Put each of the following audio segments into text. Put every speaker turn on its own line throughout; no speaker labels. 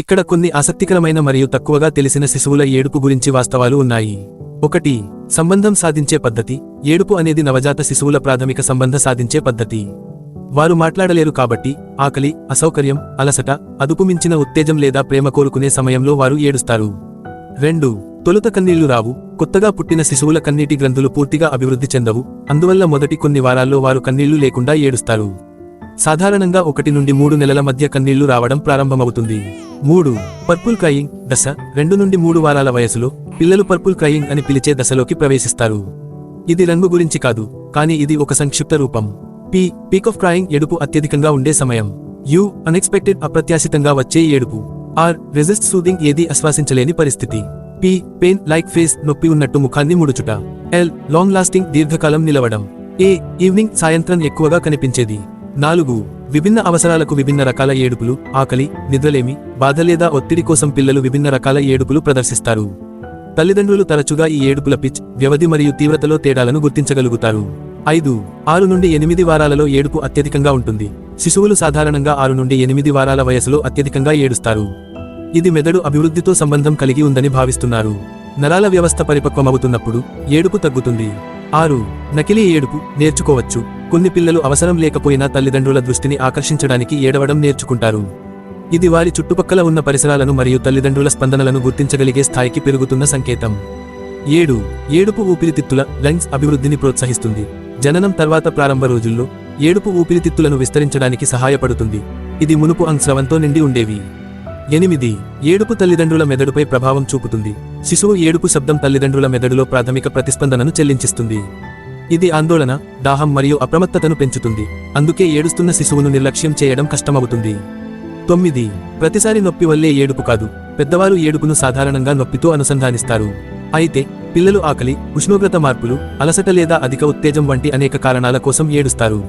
ఇక్కడ కొన్ని ఆసక్తికరమైన మరియు తక్కువగా తెలిసిన శిశువుల ఏడుపు గురించి వాస్తవాలు ఉన్నాయి ఒకటి సంబంధం సాధించే పద్ధతి ఏడుపు అనేది నవజాత శిశువుల ప్రాథమిక సంబంధ సాధించే పద్ధతి వారు మాట్లాడలేరు కాబట్టి ఆకలి అసౌకర్యం అలసట అదుపుమించిన ఉత్తేజం లేదా ప్రేమ కోరుకునే సమయంలో వారు ఏడుస్తారు రెండు తొలుత కన్నీళ్లు రావు కొత్తగా పుట్టిన శిశువుల కన్నీటి గ్రంథులు పూర్తిగా అభివృద్ధి చెందవు అందువల్ల మొదటి కొన్ని వారాల్లో వారు కన్నీళ్లు లేకుండా ఏడుస్తారు సాధారణంగా ఒకటి నుండి మూడు నెలల మధ్య కన్నీళ్లు రావడం ప్రారంభమవుతుంది మూడు పర్పుల్ క్రయింగ్ దశ రెండు నుండి మూడు వారాల వయసులో పిల్లలు పర్పుల్ క్రయింగ్ అని పిలిచే దశలోకి ప్రవేశిస్తారు ఇది రంగు గురించి కాదు కానీ ఇది ఒక సంక్షిప్త రూపం పి పీక్ ఆఫ్ క్రయింగ్ ఎడుపు అత్యధికంగా ఉండే సమయం యు అన్ఎక్స్పెక్టెడ్ అప్రత్యాశితంగా వచ్చే ఏడుపు ఆర్ రిజిస్ట్ సూదింగ్ ఏది ఆశ్వాసించలేని పరిస్థితి పి పెయిన్ లైక్ ఫేస్ నొప్పి ఉన్నట్టు ముఖాన్ని ముడుచుట ఎల్ లాంగ్ లాస్టింగ్ దీర్ఘకాలం నిలవడం ఏ ఈవినింగ్ సాయంత్రం ఎక్కువగా కనిపించేది నాలుగు విభిన్న అవసరాలకు విభిన్న రకాల ఏడుపులు ఆకలి నిద్రలేమి బాధ లేదా ఒత్తిడి కోసం పిల్లలు విభిన్న రకాల ఏడుపులు ప్రదర్శిస్తారు తల్లిదండ్రులు తరచుగా ఈ ఏడుపుల పిచ్ వ్యవధి మరియు తీవ్రతలో తేడాలను గుర్తించగలుగుతారు ఐదు ఆరు నుండి ఎనిమిది వారాలలో ఏడుపు అత్యధికంగా ఉంటుంది శిశువులు సాధారణంగా ఆరు నుండి ఎనిమిది వారాల వయసులో అత్యధికంగా ఏడుస్తారు ఇది మెదడు అభివృద్ధితో సంబంధం కలిగి ఉందని భావిస్తున్నారు నరాల వ్యవస్థ పరిపక్వమవుతున్నప్పుడు ఏడుపు తగ్గుతుంది ఆరు నకిలీ ఏడుపు నేర్చుకోవచ్చు కొన్ని పిల్లలు అవసరం లేకపోయినా తల్లిదండ్రుల దృష్టిని ఆకర్షించడానికి ఏడవడం నేర్చుకుంటారు ఇది వారి చుట్టుపక్కల ఉన్న పరిసరాలను మరియు తల్లిదండ్రుల స్పందనలను గుర్తించగలిగే స్థాయికి పెరుగుతున్న సంకేతం ఏడు ఏడుపు ఊపిరితిత్తుల లంగ్స్ అభివృద్ధిని ప్రోత్సహిస్తుంది జననం తర్వాత ప్రారంభ రోజుల్లో ఏడుపు ఊపిరితిత్తులను విస్తరించడానికి సహాయపడుతుంది ఇది మునుపు అంశ్రవంతో నిండి ఉండేవి ఎనిమిది ఏడుపు తల్లిదండ్రుల మెదడుపై ప్రభావం చూపుతుంది శిశువు ఏడుపు శబ్దం తల్లిదండ్రుల మెదడులో ప్రాథమిక ప్రతిస్పందనను చెల్లించిస్తుంది ఇది ఆందోళన దాహం మరియు అప్రమత్తతను పెంచుతుంది అందుకే ఏడుస్తున్న శిశువును నిర్లక్ష్యం చేయడం కష్టమవుతుంది తొమ్మిది ప్రతిసారి నొప్పి వల్లే ఏడుపు కాదు పెద్దవారు ఏడుపును సాధారణంగా నొప్పితో అనుసంధానిస్తారు అయితే పిల్లలు ఆకలి ఉష్ణోగ్రత మార్పులు అలసట లేదా అధిక ఉత్తేజం వంటి అనేక కారణాల కోసం ఏడుస్తారు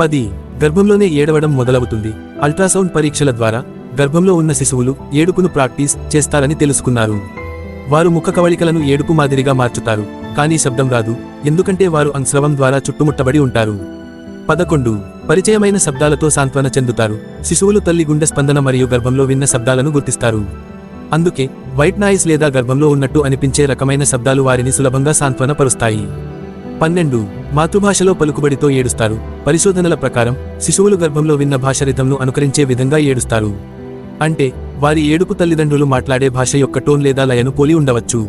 పది గర్భంలోనే ఏడవడం మొదలవుతుంది అల్ట్రాసౌండ్ పరీక్షల ద్వారా గర్భంలో ఉన్న శిశువులు ఏడుపును ప్రాక్టీస్ చేస్తారని తెలుసుకున్నారు వారు ముఖ కవళికలను ఏడుపు మాదిరిగా మార్చుతారు కానీ శబ్దం రాదు ఎందుకంటే వారు అంశ్రవం ద్వారా చుట్టుముట్టబడి ఉంటారు పదకొండు పరిచయమైన శబ్దాలతో సాంత్వన చెందుతారు శిశువులు తల్లి గుండె స్పందన మరియు గర్భంలో విన్న శబ్దాలను గుర్తిస్తారు అందుకే వైట్ నాయిస్ లేదా గర్భంలో ఉన్నట్టు అనిపించే రకమైన శబ్దాలు వారిని సులభంగా సాంత్వనపరుస్తాయి పన్నెండు మాతృభాషలో పలుకుబడితో ఏడుస్తారు పరిశోధనల ప్రకారం శిశువులు గర్భంలో విన్న భాషరిథంను అనుకరించే విధంగా ఏడుస్తారు అంటే వారి ఏడుపు తల్లిదండ్రులు మాట్లాడే భాష యొక్క టోన్ లేదా లయను పోలి ఉండవచ్చు